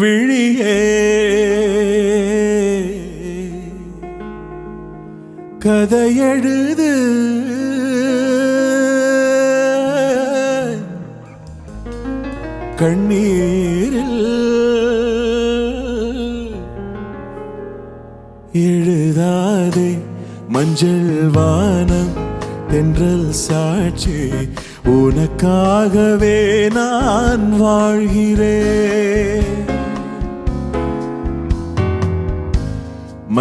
விழியே. கதையெழுது. கண்ணீரில் எழுதாதே மஞ்சள் வானம் தென்றல் சாட்சி. உனக்காகவே நான் வாழ்கிறேன்.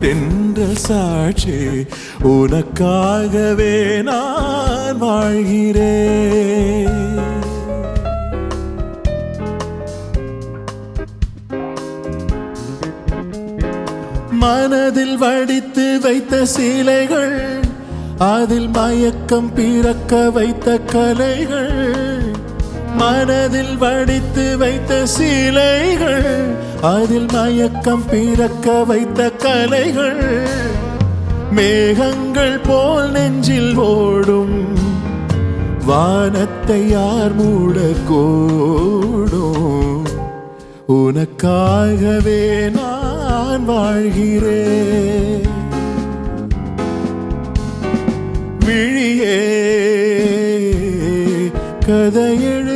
தென்ற சாட்சி உனக்காகவே நான் வாழ்கிறேன். மனதில் வடித்து வைத்த சிலைகள் அதில் மயக்கம் பிறக்க வைத்த கலைகள். மனதில் வடித்து வைத்த சிலைகள் அதில் மயக்கம் பிறக்க வைத்த கலைகள் மேகங்கள் போல் நெஞ்சில் ஓடும். வானத்தை யார் மூடக்கூடும்? உனக்காகவே நான் வாழ்கிறேன். விழியே கதையெழு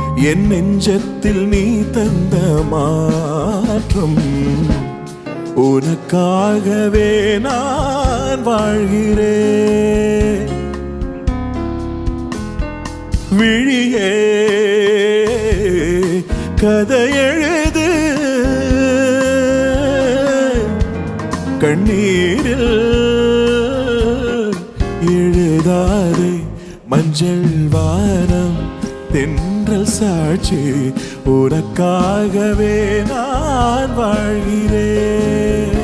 என் நெஞ்சத்தில் நீ தந்த மாற்றம். உனக்காகவே நான் வாழ்கிறேன். விழியே கதையெழுது கண்ணீரில் எழுதாதே மஞ்சள் வானம் தென்றல் சாட்சி உனக்காகவே நான் வாழ்கிறேன்.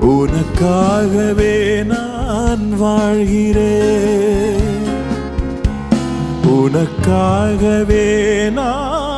உனக்காகவே நான் வாழ்கிறேன். உனக்காகவே நான்